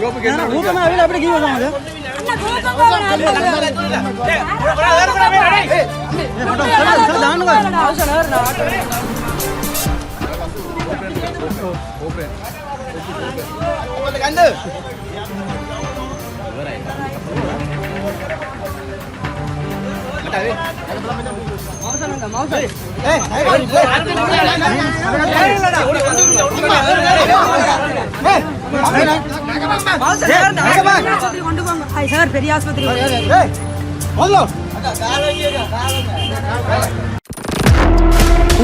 வீடு அப்படியே கீழே வந்தாங்க கொண்டு போங்க சார் பெரிய ஆஸ்பத்திரி